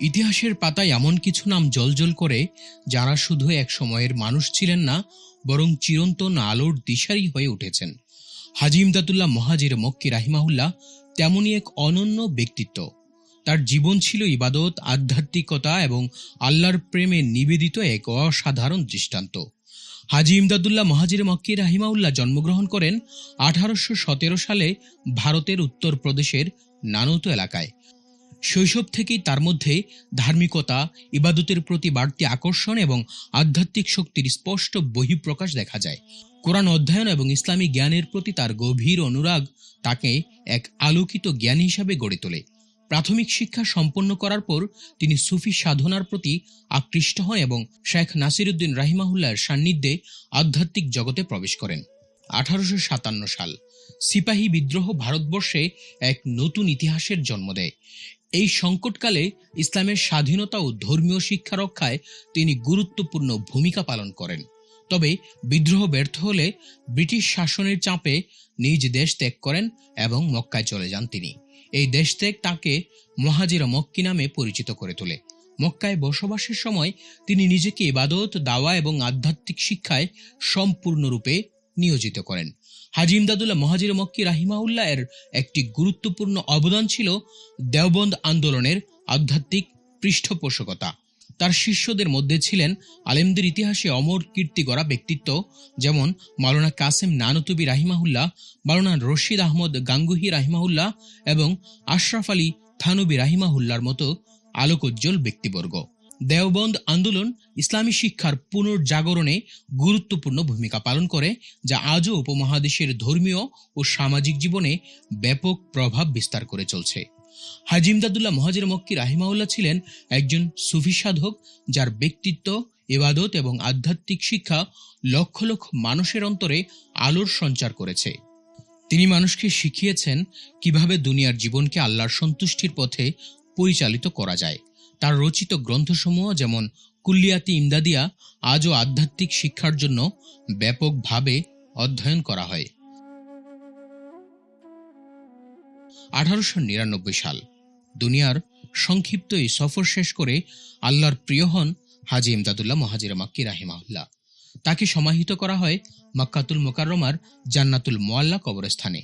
ইতিহাসের পাতায় এমন কিছু নাম জলজল করে, যারা শুধু এক সময়ের মানুষ ছিলেন না, বরং চিরন্তন আলোর দিশারি হয়ে উঠেছেন। হাজি ইমদাদুল্লাহ মহাজির মক্কি রাহিমাহুল্লাহ তেমনই এক অনন্য ব্যক্তিত্ব। তার জীবন ছিল ইবাদত, আধ্যাত্মিকতা এবং আল্লাহর প্রেমে নিবেদিত এক অসাধারণ দৃষ্টান্ত। হাজি ইমদাদুল্লাহ মহাজির মক্কি রাহিমাউল্লাহ জন্মগ্রহণ করেন আঠারোশো সতেরো সালে ভারতের উত্তরপ্রদেশের নানত এলাকায়। শৈশব থেকেই তার মধ্যে ধার্মিকতা, ইবাদতের প্রতি বাড়তি আকর্ষণ এবং আধ্যাত্মিক শক্তির স্পষ্ট বহিঃপ্রকাশ দেখা যায়। কোরআন অধ্যয়ন এবং ইসলামী জ্ঞানের প্রতি তার গভীর অনুরাগ তাকে এক আলোকিত জ্ঞানী হিসাবে গড়ে তোলে। প্রাথমিক শিক্ষা সম্পন্ন করার পর তিনি সুফি সাধনার প্রতি আকৃষ্ট হন এবং শেখ নাসিরুদ্দিন রাহিমাহুল্লাহর সান্নিধ্যে আধ্যাত্মিক জগতে প্রবেশ করেন। আঠারোশো সাতান্ন সাল সিপাহী বিদ্রোহ ভারতবর্ষে এক নতুন ইতিহাসের জন্ম দেয়। এই সংকটকালে ইসলামের স্বাধীনতা ও ধর্মীয় শিক্ষা রক্ষায় তিনি গুরুত্বপূর্ণ ভূমিকা পালন করেন। তবে বিদ্রোহ ব্যর্থ হলে ব্রিটিশ শাসনের চাপে নিজ দেশ ত্যাগ করেন এবং মক্কায় চলে যান তিনি। এই দেশ ত্যাগ তাকে মহাজিরা মক্কি নামে পরিচিত করে তোলে। মক্কায় বসবাসের সময় তিনি নিজেকে ইবাদত, দাওয়া এবং আধ্যাত্মিক শিক্ষায় সম্পূর্ণরূপে নিয়োজিত করেন। হাজি ইমদাদুল্লাহ মহাজির মক্কি রাহিমাউল্লাহ এর একটি গুরুত্বপূর্ণ অবদান ছিল দেওবন্দ আন্দোলনের আধ্যাত্মিক পৃষ্ঠপোষকতা। তার শিষ্যদের মধ্যে ছিলেন আলেমদের ইতিহাসে অমর কীর্তি গড়া ব্যক্তিত্ব, যেমন মাওলানা কাসেম নানতুবি রাহিমাহুল্লাহ, মাওলানা রশিদ আহমদ গাঙ্গুহি রাহিমাহুল্লাহ এবং আশরাফ আলী থানবি রাহিমাহুল্লার মতো আলোকোজ্জ্বল ব্যক্তিবর্গ। দেওবন্দ আন্দোলন ইসলামী শিক্ষার পুনর্জাগরণে গুরুত্বপূর্ণ ভূমিকা পালন করে, যা আজও উপমহাদেশের ধর্মীয় ও সামাজিক জীবনে ব্যাপক প্রভাব বিস্তার করে চলছে। হাজি ইমদাদুল্লাহ মহাজির মক্কি রাহিমাউল্লাহ ছিলেন একজন সুফি সাধক, যার ব্যক্তিত্ব এবাদত এবং আধ্যাত্মিক শিক্ষা লক্ষ লক্ষ মানুষের অন্তরে আলোর সঞ্চার করেছে। তিনি মানুষকে শিখিয়েছেন কীভাবে দুনিয়ার জীবনকে আল্লাহর সন্তুষ্টির পথে পরিচালিত করা যায়। তার রচিত গ্রন্থসমূহ যেমন কুল্লিয়াতি ইমদাদিয়া, আজও আধ্যাত্মিক শিক্ষার জন্য ব্যাপকভাবে অধ্যয়ন করা হয়। আঠারোশো নিরানব্বই সাল, দুনিয়ার সংক্ষিপ্ত এই সফর শেষ করে আল্লাহর প্রিয় হন হাজি ইমদাদুল্লাহ মহাজির মাক্কি রাহিমাহুল্লাহ। তাকে সমাহিত করা হয় মাক্কাতুল মোকাররমার জান্নাতুল মোয়াল্লা কবরস্থানে।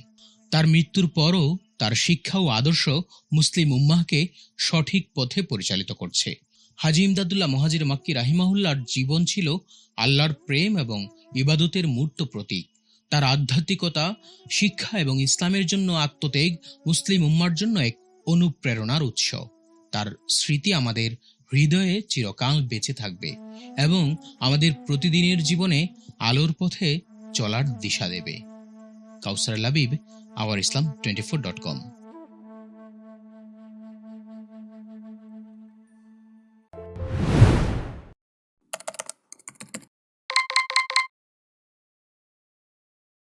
তার মৃত্যুর পরও তার শিক্ষা ও আদর্শ মুসলিম উম্মাহকে সঠিক পথে পরিচালিত করছে। হাজি ইমদাদুল্লাহ মহাজির মাক্কি রাহিমাহুল্লার জীবন ছিল আল্লাহর প্রেম এবং ইবাদতের মূর্ত প্রতীক। তার আধ্যাত্মিকতা, শিক্ষা এবং ইসলামের জন্য আত্মত্যাগ মুসলিম উম্মার জন্য এক অনুপ্রেরণার উৎস। তার স্মৃতি আমাদের হৃদয়ে চিরকাল বেঁচে থাকবে এবং আমাদের প্রতিদিনের জীবনে আলোর পথে চলার দিশা দেবে। Kawsar Labib our Islam twenty four dot com